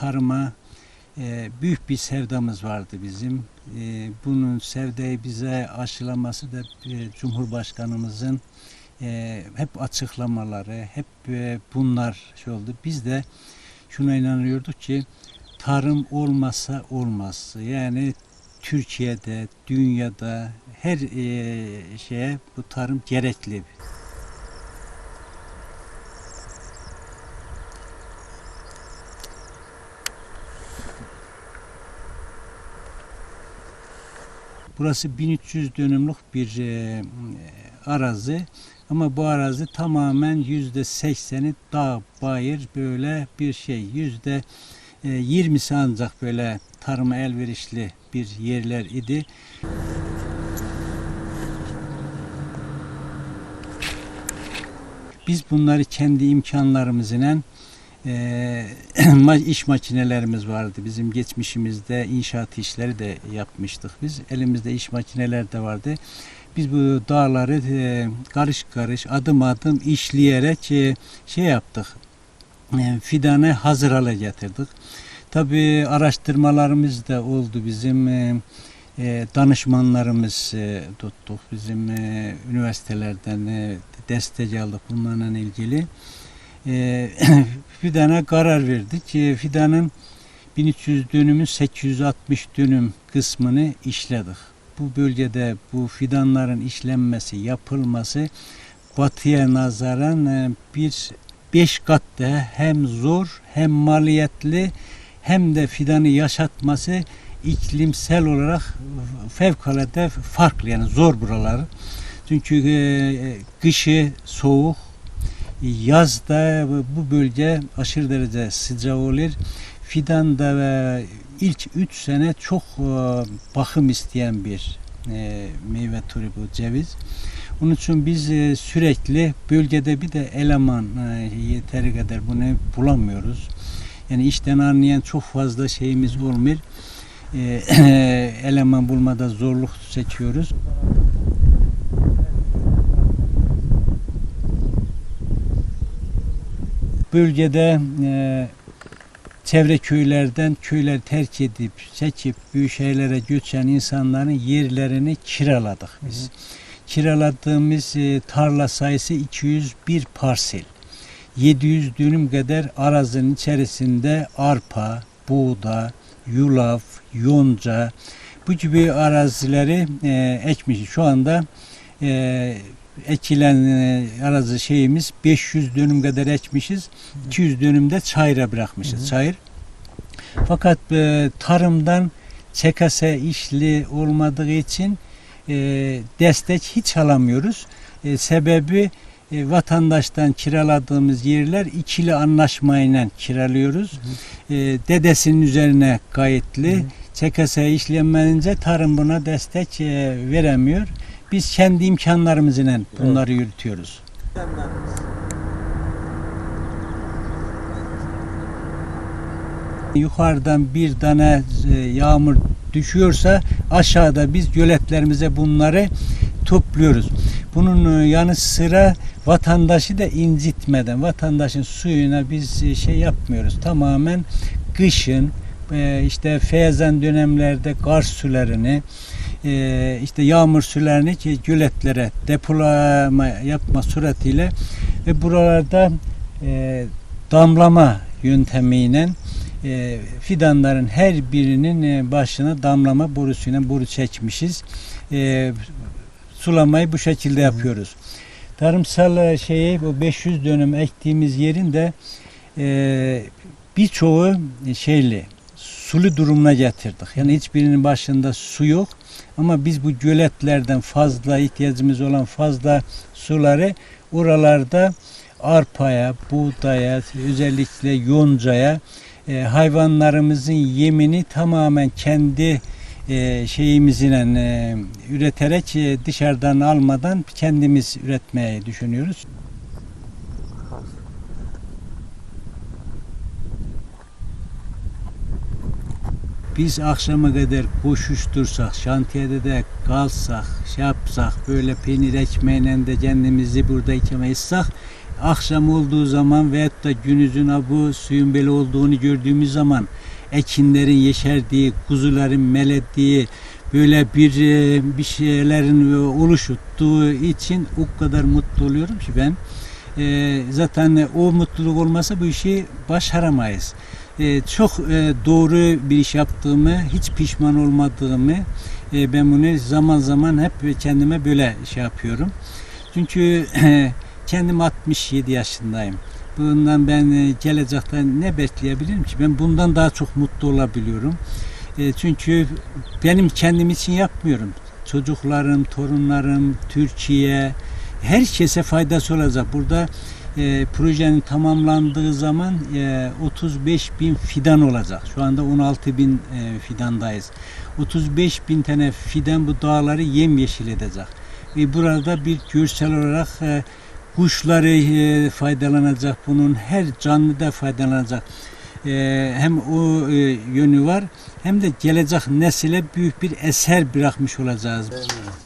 tarıma e, büyük bir sevdamız vardı bizim. E, bunun sevdayı bize aşılaması da e, Cumhurbaşkanımızın e, hep açıklamaları, hep e, bunlar şey oldu. Biz de şuna inanıyorduk ki tarım olmasa olmaz. Yani Türkiye'de, dünyada her e, şeye bu tarım gerekli. Burası 1300 dönümlük bir e, arazi ama bu arazi tamamen yüzde sekseni dağ, bayır böyle bir şey. Yüzde e, 20'si ancak böyle tarıma elverişli bir yerler idi. Biz bunları kendi imkanlarımızla e, iş makinelerimiz vardı. Bizim geçmişimizde inşaat işleri de yapmıştık biz. Elimizde iş makineler de vardı. Biz bu dağları e, karış karış adım adım işleyerek e, şey yaptık. E, fidanı hazır hale getirdik. Tabii araştırmalarımız da oldu bizim. E, e, danışmanlarımız e, tuttuk. Bizim e, üniversitelerden e, destek aldık bunlarla ilgili. E, Fidan'a karar verdik. E, Fidan'ın 1300 dönümün 860 dönüm kısmını işledik. Bu bölgede bu fidanların işlenmesi, yapılması batıya nazaran e, bir beş kat daha hem zor hem maliyetli hem de fidanı yaşatması iklimsel olarak fevkalade farklı yani zor buralar. Çünkü e, kışı soğuk, yazda bu bölge aşırı derece sıcak olur. Fidan da e, ilk 3 sene çok e, bakım isteyen bir e, meyve türü bu ceviz. Onun için biz e, sürekli bölgede bir de eleman yeteri kadar bunu bulamıyoruz. Yani işten anlayan çok fazla şeyimiz olmuyor. Eleman bulmada zorluk çekiyoruz. Bölgede e, çevre köylerden köyler terk edip seçip büyük şehirlere göçen insanların yerlerini kiraladık biz. Kiraladığımız e, tarla sayısı 201 parsel. 700 dönüm kadar arazinin içerisinde arpa, buğda, yulaf, yonca bu gibi arazileri e, ekmiş. Şu anda e, ekilen e, arazi şeyimiz 500 dönüm kadar ekmişiz. 200 dönümde çayıra bırakmışız. Çayır. Fakat e, tarımdan çekase işli olmadığı için e, destek hiç alamıyoruz. E, sebebi e, vatandaştan kiraladığımız yerler ikili anlaşmayla kiralıyoruz. E, dedesinin üzerine kayıtlı. ÇKS işlenmeyince tarım buna destek e, veremiyor. Biz kendi imkanlarımızla bunları yürütüyoruz. Yukarıdan bir tane e, yağmur düşüyorsa aşağıda biz göletlerimize bunları topluyoruz. Bunun e, yanı sıra vatandaşı da incitmeden vatandaşın suyuna biz e, şey yapmıyoruz. Tamamen kışın işte feyzan dönemlerde kar sularını e, işte yağmur sularını göletlere depolama yapma suretiyle ve buralarda e, damlama yöntemiyle e, fidanların her birinin e, başına damlama borusuyla boru çekmişiz. E, sulamayı bu şekilde yapıyoruz. Tarımsal e, şeyi bu 500 dönüm ektiğimiz yerin de e, birçoğu şeyli sulu durumuna getirdik. Yani hiçbirinin başında su yok. Ama biz bu göletlerden fazla ihtiyacımız olan fazla suları oralarda arpaya, buğdaya, özellikle yoncaya e, hayvanlarımızın yemini tamamen kendi e, şeyimizle e, üreterek e, dışarıdan almadan kendimiz üretmeye düşünüyoruz. biz akşama kadar koşuştursak, şantiyede de kalsak, şey yapsak, böyle peynir ekmeğiyle de kendimizi burada içemezsak, akşam olduğu zaman veyahut da günüzün bu suyun böyle olduğunu gördüğümüz zaman ekinlerin yeşerdiği, kuzuların melettiği, böyle bir e, bir şeylerin oluşuttuğu için o kadar mutlu oluyorum ki ben. E, zaten o mutluluk olmasa bu işi başaramayız. E, çok e, doğru bir iş yaptığımı, hiç pişman olmadığımı e, ben bunu zaman zaman hep kendime böyle şey yapıyorum. Çünkü kendim 67 yaşındayım. Bundan ben gelecekte ne bekleyebilirim ki? Ben bundan daha çok mutlu olabiliyorum. Çünkü benim kendim için yapmıyorum. Çocuklarım, torunlarım, Türkiye, herkese faydası olacak. Burada e, projenin tamamlandığı zaman e, 35 bin fidan olacak. Şu anda 16 bin e, fidandayız. 35 bin tane fidan bu dağları yemyeşil edecek. Ve burada bir görsel olarak e, kuşları e, faydalanacak bunun, her canlı da faydalanacak. E, hem o e, yönü var hem de gelecek nesile büyük bir eser bırakmış olacağız. Evet.